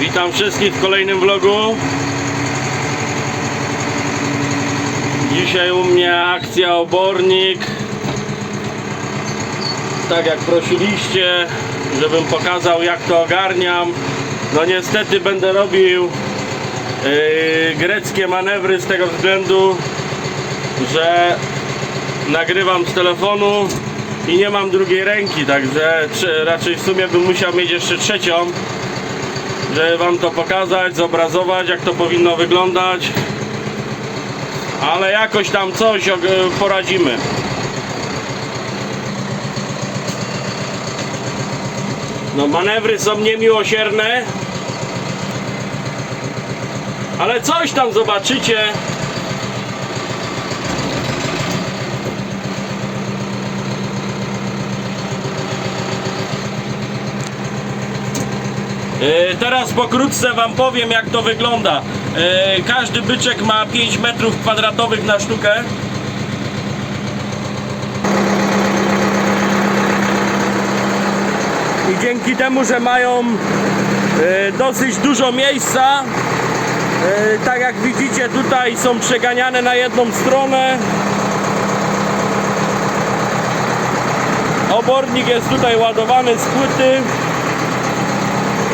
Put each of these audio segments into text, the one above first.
Witam wszystkich w kolejnym vlogu. Dzisiaj u mnie akcja obornik. Tak jak prosiliście, żebym pokazał jak to ogarniam. No niestety będę robił yy, greckie manewry z tego względu, że nagrywam z telefonu i nie mam drugiej ręki, także raczej w sumie bym musiał mieć jeszcze trzecią, żeby wam to pokazać, zobrazować jak to powinno wyglądać. Ale jakoś tam coś og- poradzimy. No manewry są niemiłosierne. Ale coś tam zobaczycie. Teraz pokrótce Wam powiem jak to wygląda. E, Każdy byczek ma 5 metrów kwadratowych na sztukę. I dzięki temu, że mają e, dosyć dużo miejsca, e, tak jak widzicie tutaj są przeganiane na jedną stronę. Obornik jest tutaj ładowany z płyty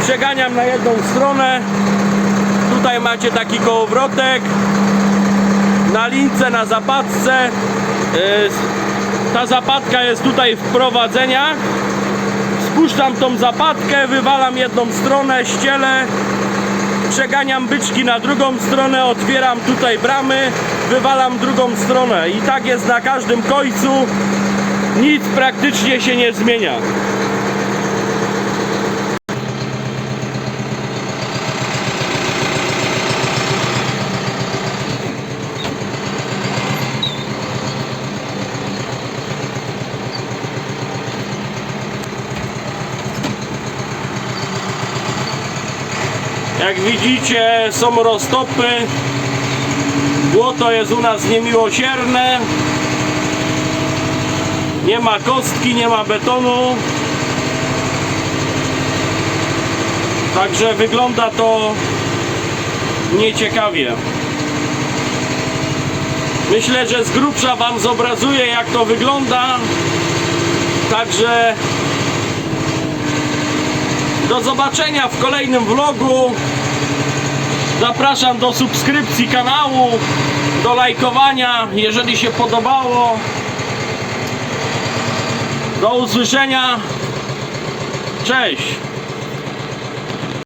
przeganiam na jedną stronę. Tutaj macie taki kołowrotek. Na lince, na zapadce. Yy, ta zapadka jest tutaj w prowadzeniach spuszczam tą zapadkę wywalam jedną stronę, ścielę. Przeganiam byczki na drugą stronę otwieram tutaj bramy wywalam drugą stronę. I tak jest na każdym końcu. Nic praktycznie się nie zmienia Jak widzicie są roztopy. Błoto jest u nas niemiłosierne. Nie ma kostki, nie ma betonu. Także wygląda to nieciekawie. Myślę, że z grubsza Wam zobrazuję jak to wygląda. Także do zobaczenia w kolejnym vlogu. Zapraszam do subskrypcji kanału, do lajkowania, jeżeli się podobało. Do usłyszenia. Cześć.